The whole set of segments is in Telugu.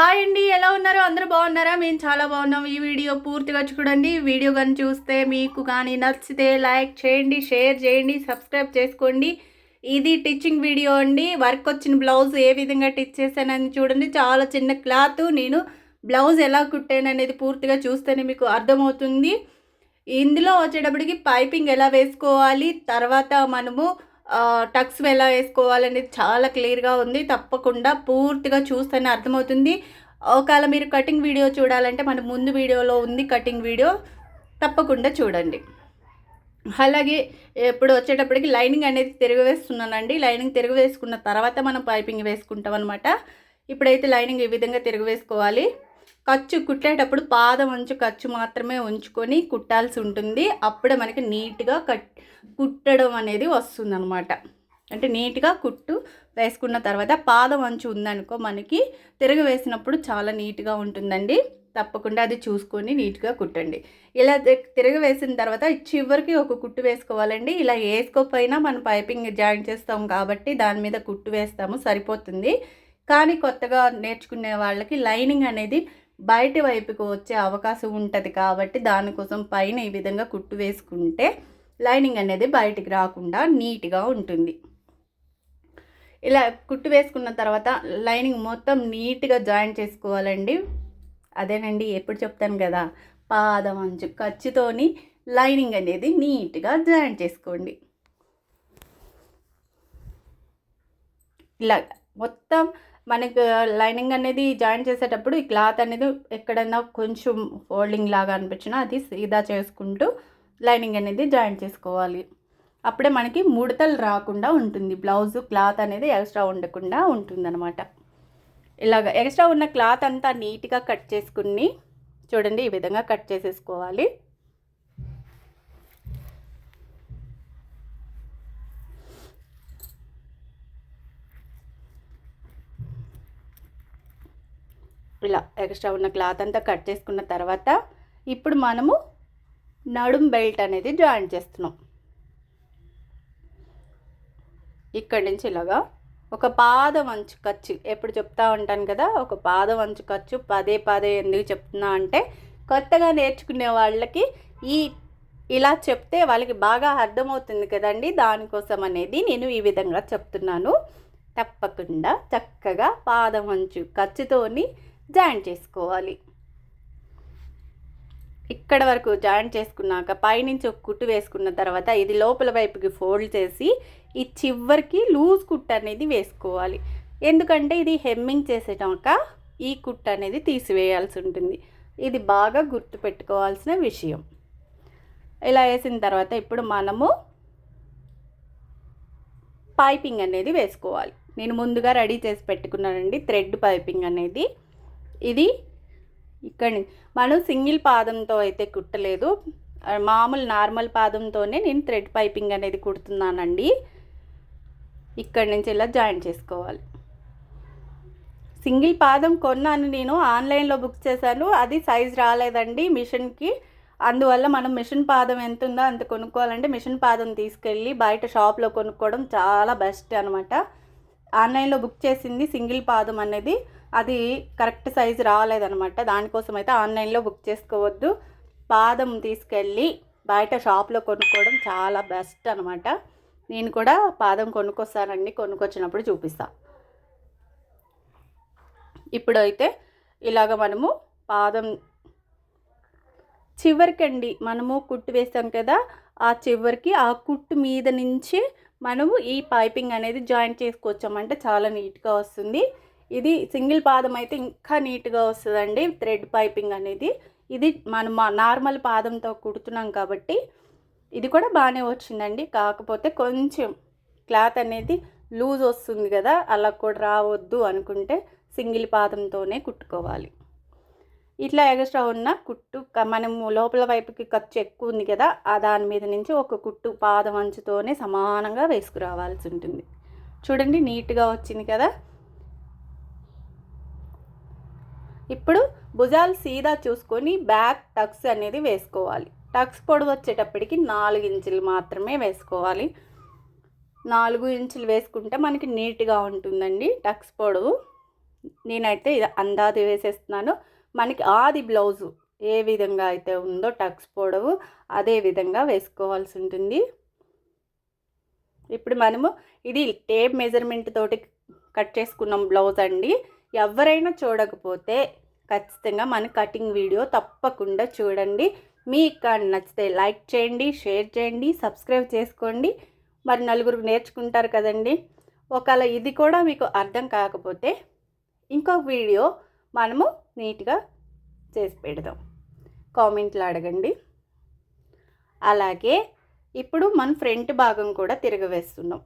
హాయ్ అండి ఎలా ఉన్నారో? అందరూ బాగున్నారా? మేము చాలా బాగున్నాం. ఈ వీడియో పూర్తిగా చూడండి. వీడియో కానీ చూస్తే మీకు కానీ నచ్చితే లైక్ చేయండి షేర్ చేయండి సబ్స్క్రైబ్ చేసుకోండి. ఇది టిచ్చింగ్ వీడియో అండి. వర్క్ వచ్చిన బ్లౌజ్ ఏ విధంగా టిచ్ చేశానని చూడండి. చాలా చిన్న క్లాత్. నేను బ్లౌజ్ ఎలా కుట్టాను అనేది పూర్తిగా చూస్తేనే మీకు అర్థమవుతుంది. ఇందులో వచ్చేటప్పటికి పైపింగ్ ఎలా వేసుకోవాలి? తర్వాత మనము టక్స్ ఎలా వేసుకోవాలనేది చాలా క్లియర్గా ఉంది. తప్పకుండా పూర్తిగా చూస్తేనే అర్థమవుతుంది. ఒకవేళ మీరు కటింగ్ వీడియో చూడాలంటే మన ముందు వీడియోలో ఉంది కటింగ్ వీడియో. తప్పకుండా చూడండి. అలాగే ఇప్పుడు వచ్చేటప్పటికి లైనింగ్ అనేది తిరగవేస్తున్నానండి లైనింగ్ తిరగవేసుకున్న తర్వాత మనం పైపింగ్ వేసుకుంటాం అనమాట ఇప్పుడైతే లైనింగ్ ఈ విధంగా తిరగవేసుకోవాలి ఖర్చు కుట్టేటప్పుడు పాదం అంచు ఖర్చు మాత్రమే ఉంచుకొని కుట్టాల్సి ఉంటుంది. అప్పుడే మనకి నీట్గా కట్ కుట్టడం అనేది వస్తుంది అనమాట అంటే నీట్గా కుట్టు వేసుకున్న తర్వాత పాదం అంచు ఉందనుకో మనకి తిరగ వేసినప్పుడు చాలా నీట్గా ఉంటుందండి. తప్పకుండా అది చూసుకొని నీట్గా కుట్టండి. ఇలా తిరగ వేసిన తర్వాత చివరికి ఒక కుట్టు వేసుకోవాలండి. ఇలా వేసుకోకపోయినా మనం పైపింగ్ జాయిన్ చేస్తాం కాబట్టి దాని మీద కుట్టు వేస్తాము సరిపోతుంది. కానీ కొత్తగా నేర్చుకునే వాళ్ళకి లైనింగ్ అనేది బయట వైపుకు వచ్చే అవకాశం ఉంటుంది కాబట్టి దానికోసం పైన ఈ విధంగా కుట్టు వేసుకుంటే లైనింగ్ అనేది బయటికి రాకుండా నీట్గా ఉంటుంది. ఇలా కుట్టు వేసుకున్న తర్వాత లైనింగ్ మొత్తం నీట్గా జాయిన్ చేసుకోవాలండి. అదేనండి ఎప్పుడు చెప్తాను కదా పాదం అంచు ఖర్చుతోని లైనింగ్ అనేది నీట్గా జాయిన్ చేసుకోండి. ఇలా మొత్తం మనకు లైనింగ్ అనేది జాయిన్ చేసేటప్పుడు ఈ క్లాత్ అనేది ఎక్కడైనా కొంచెం ఫోల్డింగ్ లాగా అనిపించినా అది సీదా చేసుకుంటూ లైనింగ్ అనేది జాయిన్ చేసుకోవాలి. అప్పుడే మనకి ముడతలు రాకుండా ఉంటుంది. బ్లౌజ్ క్లాత్ అనేది ఎక్స్ట్రా ఉండకుండా ఉంటుందన్నమాట. ఇలాగ ఎక్స్ట్రా ఉన్న క్లాత్ అంతా నీట్గా కట్ చేసుకుని చూడండి ఈ విధంగా కట్ చేసేసుకోవాలి. ఇలా ఎక్స్ట్రా ఉన్న క్లాత్ అంతా కట్ చేసుకున్న తర్వాత ఇప్పుడు మనము నడుం బెల్ట్ అనేది జాయిన్ చేస్తున్నాం. ఇక్కడి నుంచి ఇలాగా ఒక పాదం అంచు ఖర్చు ఎప్పుడు చెప్తా ఉంటాను కదా ఒక పాదం అంచు ఖర్చు పదే పదే ఎందుకు చెప్తున్నా అంటే కొత్తగా నేర్చుకునే వాళ్ళకి ఈ ఇలా చెప్తే వాళ్ళకి బాగా అర్థమవుతుంది కదండి దానికోసం అనేది నేను ఈ విధంగా చెప్తున్నాను. తప్పకుండా చక్కగా పాదం అంచు ఖర్చుతోని జాయిన్ చేసుకోవాలి. ఇక్కడ వరకు జాయిన్ చేసుకున్నాక పైనుంచి ఒక కుట్టు వేసుకున్న తర్వాత ఇది లోపల వైపుకి ఫోల్డ్ చేసి ఈ చివరికి లూజ్ కుట్టు అనేది వేసుకోవాలి. ఎందుకంటే ఇది హెమ్మింగ్ చేసేటాక ఈ కుట్టు అనేది తీసివేయాల్సి ఉంటుంది. ఇది బాగా గుర్తుపెట్టుకోవాల్సిన విషయం. ఇలా వేసిన తర్వాత ఇప్పుడు మనము పైపింగ్ అనేది వేసుకోవాలి. నేను ముందుగా రెడీ చేసి పెట్టుకున్నానండి థ్రెడ్ పైపింగ్ అనేది. ఇది ఇక్కడ మనం సింగిల్ పాదంతో అయితే కుట్టలేదు. మామూలు నార్మల్ పాదంతోనే నేను థ్రెడ్ పైపింగ్ అనేది కుడుతున్నానండి. ఇక్కడ నుంచి ఇలా జాయిన్ చేసుకోవాలి. సింగిల్ పాదం కొన్నాను నేను ఆన్లైన్లో బుక్ చేశాను. అది సైజ్ రాలేదండి మిషన్కి. అందువల్ల మనం మిషన్ పాదం ఎంత ఉందో అంత కొనుక్కోవాలంటే మిషన్ పాదం తీసుకెళ్ళి బయట షాప్లో కొనుక్కోవడం చాలా బెస్ట్ అనమాట ఆన్లైన్లో బుక్ చేసింది సింగిల్ పాదం అనేది. అది కరెక్ట్ సైజు రాలేదనమాట దానికోసం అయితే ఆన్లైన్లో బుక్ చేసుకోవద్దు. పాదం తీసుకెళ్ళి బయట షాప్లో కొనుక్కోవడం చాలా బెస్ట్ అనమాట నేను కూడా పాదం కొనుక్కొస్తానండి. కొనుక్కొచ్చినప్పుడు చూపిస్తా. ఇప్పుడైతే ఇలాగ మనము పాదం చివరికండి మనము కుట్టు వేస్తాం కదా ఆ చివరికి ఆ కుట్టు మీద నుంచి మనము ఈ పైపింగ్ అనేది జాయిన్ చేసుకోవచ్చామంటే చాలా నీట్గా వస్తుంది. ఇది సింగిల్ పాదం అయితే ఇంకా నీట్గా వస్తుందండి. థ్రెడ్ పైపింగ్ అనేది. ఇది మనం మా నార్మల్ పాదంతో కుడుతున్నాం కాబట్టి ఇది కూడా బాగానే వచ్చిందండి. కాకపోతే కొంచెం క్లాత్ అనేది లూజ్ వస్తుంది కదా అలా కూడా రావద్దు అనుకుంటే సింగిల్ పాదంతోనే కుట్టుకోవాలి. ఇట్లా ఎగస్ట్రా ఉన్న కుట్టు మనము లోపల వైపుకి ఖర్చు ఎక్కువ ఉంది కదా ఆ దాని మీద నుంచి ఒక కుట్టు పాదం అంచుతోనే సమానంగా వేసుకురావాల్సి ఉంటుంది. చూడండి నీట్గా వచ్చింది కదా. ఇప్పుడు భుజాలు సీదా చూసుకొని బ్యాక్ టక్స్ అనేది వేసుకోవాలి. టక్స్ పొడవు వచ్చేటప్పటికి నాలుగు ఇంచులు మాత్రమే వేసుకోవాలి. నాలుగు ఇంచులు వేసుకుంటే మనకి నీట్గా ఉంటుందండి టక్స్ పొడవు. నేనైతే ఇది అందాది వేసేస్తున్నాను. మనకి ఆది బ్లౌజు ఏ విధంగా అయితే ఉందో టక్స్ పొడవు అదే విధంగా వేసుకోవాల్సి ఉంటుంది. ఇప్పుడు మనము ఇది టేప్ మెజర్మెంట్ తోటి కట్ చేసుకున్నాం బ్లౌజ్ అండి. ఎవరైనా చూడకపోతే ఖచ్చితంగా మన కటింగ్ వీడియో తప్పకుండా చూడండి. మీకు నచ్చితే లైక్ చేయండి షేర్ చేయండి సబ్స్క్రైబ్ చేసుకోండి. మరి నలుగురు నేర్చుకుంటారు కదండి. ఒకవేళ ఇది కూడా మీకు అర్థం కాకపోతే ఇంకొక వీడియో మనము నీట్గా చేసి పెడదాం. కామెంట్లు అడగండి. అలాగే ఇప్పుడు మన ఫ్రంట్ భాగం కూడా తిరగవేస్తున్నాం.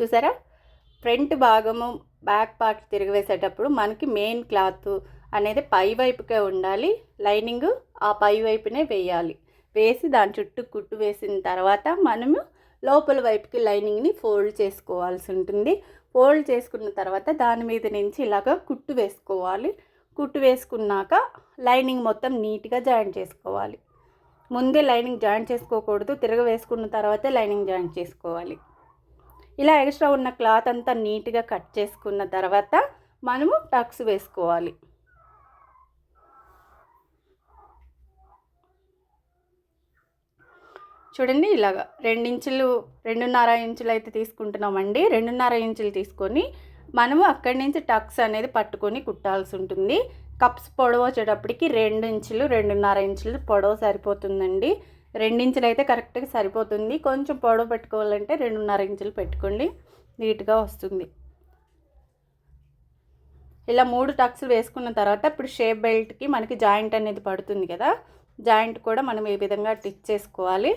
చూసారా? ఫ్రంట్ భాగము బ్యాక్ పార్ట్ తిరగవేసేటప్పుడు మనకి మెయిన్ క్లాత్ అనేది పై వైపుకే ఉండాలి. లైనింగ్ ఆ పై వైపునే వేయాలి. వేసి దాని చుట్టూ కుట్టు వేసిన తర్వాత మనము లోపల వైపుకి లైనింగ్ని ఫోల్డ్ చేసుకోవాల్సి ఉంటుంది. ఫోల్డ్ చేసుకున్న తర్వాత దాని మీద నుంచి ఇలాగ కుట్టు వేసుకోవాలి. కుట్టు వేసుకున్నాక లైనింగ్ మొత్తం నీట్గా జాయిన్ చేసుకోవాలి. ముందే లైనింగ్ జాయిన్ చేసుకోకూడదు. తిరగ వేసుకున్న తర్వాతే లైనింగ్ జాయిన్ చేసుకోవాలి. ఇలా ఎక్స్ట్రా ఉన్న క్లాత్ అంతా నీట్గా కట్ చేసుకున్న తర్వాత మనము టక్స్ వేసుకోవాలి. చూడండి ఇలాగ రెండించులు రెండున్నర ఇంచులు అయితే తీసుకుంటున్నామండి. రెండున్నర ఇంచులు తీసుకొని మనము అక్కడి నుంచి టక్స్ అనేది పట్టుకొని కుట్టాల్సి ఉంటుంది. కప్స్ పొడవు వచ్చేటప్పటికి రెండు ఇంచులు రెండున్నర ఇంచులు పొడవు సరిపోతుందండి. రెండించులు అయితే కరెక్ట్గా సరిపోతుంది. కొంచెం పొడవు పెట్టుకోవాలంటే రెండున్నర ఇంచులు పెట్టుకోండి. నీట్గా వస్తుంది. ఇలా మూడు టక్స్ వేసుకున్న తర్వాత ఇప్పుడు షేప్ బెల్ట్కి మనకి జాయింట్ అనేది పడుతుంది కదా. జాయింట్ కూడా మనం ఏ విధంగా టిచ్ చేసుకోవాలి.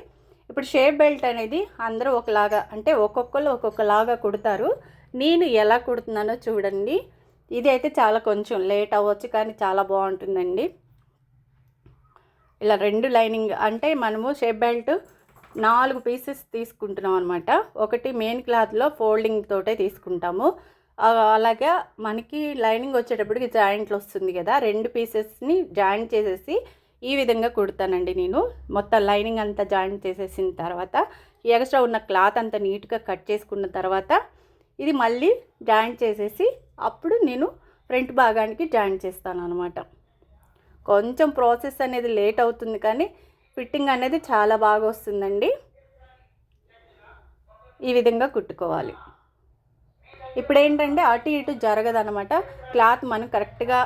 ఇప్పుడు షేప్ బెల్ట్ అనేది అందరూ ఒకలాగా అంటే ఒక్కొక్కరు ఒక్కొక్కలాగా కుడతారు. నేను ఎలా కుడుతున్నానో చూడండి. ఇది అయితే చాలా కొంచెం లేట్ అవ్వచ్చు కానీ చాలా బాగుంటుందండి. ఇలా రెండు లైనింగ్ అంటే మనము షేప్ బెల్ట్ నాలుగు పీసెస్ తీసుకుంటున్నాం అనమాట ఒకటి మెయిన్ క్లాత్లో ఫోల్డింగ్ తోటే తీసుకుంటాము. అలాగే మనకి లైనింగ్ వచ్చేటప్పటికి జాయింట్లు వస్తుంది కదా రెండు పీసెస్ని జాయింట్ చేసేసి ఈ విధంగా కుడతానండి నేను. మొత్తం లైనింగ్ అంతా జాయింట్ చేసేసిన తర్వాత ఎక్స్ట్రా ఉన్న క్లాత్ అంతా నీట్గా కట్ చేసుకున్న తర్వాత ఇది మళ్ళీ జాయింట్ చేసేసి అప్పుడు నేను ఫ్రంట్ భాగానికి జాయింట్ చేస్తాను అనమాట కొంచెం ప్రాసెస్ అనేది లేట్ అవుతుంది కానీ ఫిట్టింగ్ అనేది చాలా బాగా వస్తుందండి. ఈ విధంగా కుట్టుకోవాలి. ఇప్పుడు ఏంటంటే అటు ఇటు జరగదనమాట క్లాత్ మనం కరెక్ట్గా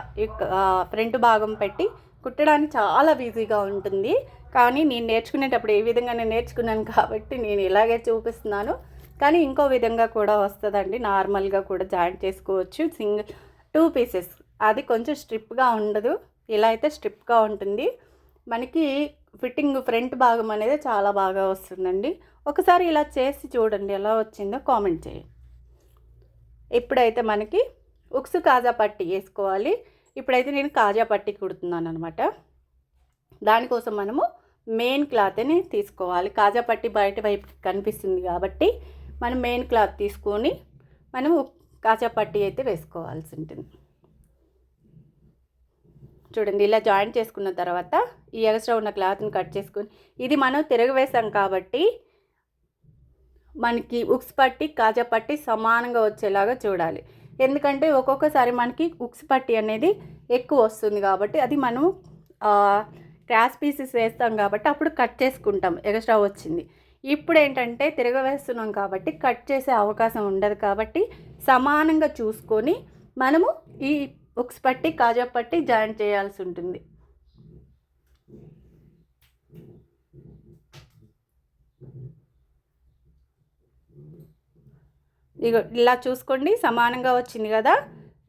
ఫ్రంట్ భాగం పెట్టి కుట్టడానికి చాలా ఈజీగా ఉంటుంది. కానీ నేను నేర్చుకునేటప్పుడు ఏ విధంగా నేను నేర్చుకున్నాను కాబట్టి నేను ఇలాగే చూపిస్తున్నాను. కానీ ఇంకో విధంగా కూడా వస్తుందండి. నార్మల్గా కూడా జాయింట్ చేసుకోవచ్చు. Single two pieces. అది కొంచెం స్ట్రిప్గా ఉండదు. ఇలా అయితే స్ట్రిప్గా ఉంటుంది. మనకి ఫిట్టింగ్ ఫ్రంట్ భాగం అనేది చాలా బాగా వస్తుందండి. ఒకసారి ఇలా చేసి చూడండి ఎలా వచ్చిందో కామెంట్ చేయండి ఇప్పుడైతే మనకి ఉక్సు కాజా పట్టి వేసుకోవాలి. ఇప్పుడైతే నేను కాజా పట్టి కుడుతున్నాను అనమాట దానికోసం మనము మెయిన్ క్లాత్ని తీసుకోవాలి. కాజా పట్టి బయట వైపు కనిపిస్తుంది కాబట్టి మనం మెయిన్ క్లాత్ తీసుకొని మనము కాజా పట్టి అయితే వేసుకోవాల్సి ఉంటుంది. చూడండి ఇలా జాయిన్ చేసుకున్న తర్వాత ఈ ఎగస్ట్రా ఉన్న క్లాత్ని కట్ చేసుకొని ఇది మనం తిరగవేసాం కాబట్టి మనకి ఉక్స్ పట్టి కాజా పట్టి సమానంగా వచ్చేలాగా చూడాలి. ఎందుకంటే ఒక్కొక్కసారి మనకి ఉక్స్ పట్టి అనేది ఎక్కువ వస్తుంది కాబట్టి అది మనం క్రాస్ పీసెస్ వేస్తాం కాబట్టి అప్పుడు కట్ చేసుకుంటాం ఎగస్ట్రా వచ్చింది. ఇప్పుడు ఏంటంటే తిరగవేస్తున్నాం కాబట్టి కట్ చేసే అవకాశం ఉండదు కాబట్టి సమానంగా చూసుకొని మనము ఈ ఉక్స్ పట్టి కాజా పట్టి జాయిన్ చేయాల్సి ఉంటుంది. ఇగో ఇలా చూసుకోండి సమానంగా వచ్చింది కదా?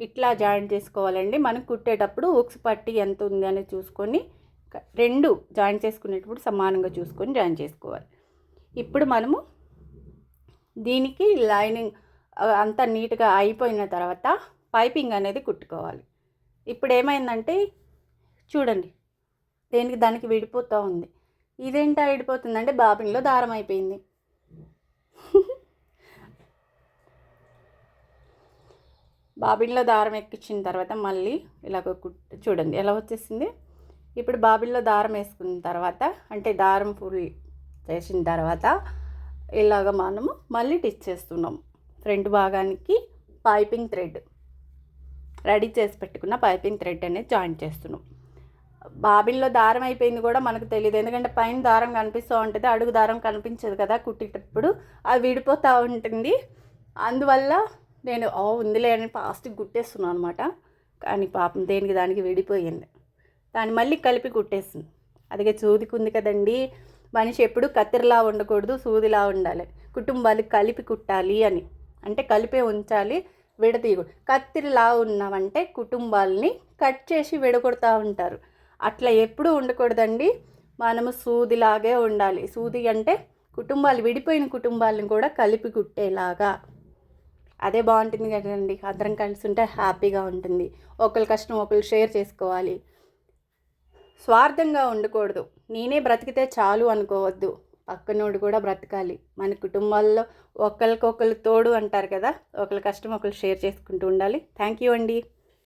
ఇట్లా జాయింట్ చేసుకోవాలండి. మనం కుట్టేటప్పుడు ఉక్స్ పట్టి ఎంత ఉంది అని చూసుకొని రెండు జాయిన్ చేసుకునేటప్పుడు సమానంగా చూసుకొని జాయిన్ చేసుకోవాలి. ఇప్పుడు మనము దీనికి లైనింగ్ అంతా నీట్గా అయిపోయిన తర్వాత పైపింగ్ అనేది కుట్టుకోవాలి. ఇప్పుడు ఏమైందంటే చూడండి దేనికి దానికి విడిపోతూ ఉంది. ఇదేంటా విడిపోతుందంటే బాబిన్లో దారం అయిపోయింది. బాబిన్లో దారం ఎక్కించిన తర్వాత మళ్ళీ ఇలాగ కుట్ చూడండి ఎలా వచ్చేసింది? ఇప్పుడు బాబిల్లో దారం వేసుకున్న తర్వాత అంటే దారం ఫుల్ చేసిన తర్వాత ఇలాగ మనము మళ్ళీ టిచ్ చేస్తున్నాం. ఫ్రంట్ భాగానికి పైపింగ్ థ్రెడ్. రెడీ చేసి పెట్టుకున్న పైపింగ్ థ్రెడ్ అనేది జాయిన్ చేస్తున్నాం. బాబిల్లో దారం అయిపోయింది కూడా మనకు తెలియదు ఎందుకంటే పైన దారం కనిపిస్తూ ఉంటుంది అడుగు దారం కనిపించదు కదా కుట్టేటప్పుడు. అది విడిపోతూ ఉంటుంది. అందువల్ల నేను ఓ ఉందిలే అని ఫాస్ట్గా గుట్టేస్తున్నాను అనమాట కానీ పాపం దేనికి దానికి విడిపోయింది. దాన్ని మళ్ళీ కలిపి కుట్టేసింది. అదిగే చూదికుంది కదండి. మనిషి ఎప్పుడు కత్తిరిలా ఉండకూడదు సూదిలా ఉండాలి. కుటుంబాలు కలిపి కుట్టాలి అని. అంటే కలిపే ఉంచాలి విడతీయకూడదు కత్తిరిలా ఉన్నామంటే కుటుంబాలని కట్ చేసి విడగొడతా ఉంటారు. అట్లా ఎప్పుడూ ఉండకూడదండి. మనము సూదిలాగే ఉండాలి. సూది అంటే కుటుంబాలు విడిపోయిన కుటుంబాలను కూడా కలిపి కుట్టేలాగా. అదే బాగుంటుంది కదండి. అందరం కలిసి ఉంటే హ్యాపీగా ఉంటుంది. ఒకరి కష్టం ఒకరు షేర్ చేసుకోవాలి. స్వార్థంగా ఉండకూడదు. నేనే బ్రతికితే చాలు అనుకోవద్దు. పక్కనోడు కూడా బ్రతకాలి. మన కుటుంబాల్లో ఒకరికొకరు తోడు అంటారు కదా ఒకరి కష్టం ఒకరు షేర్ చేసుకుంటూ ఉండాలి. థ్యాంక్ యూ అండి.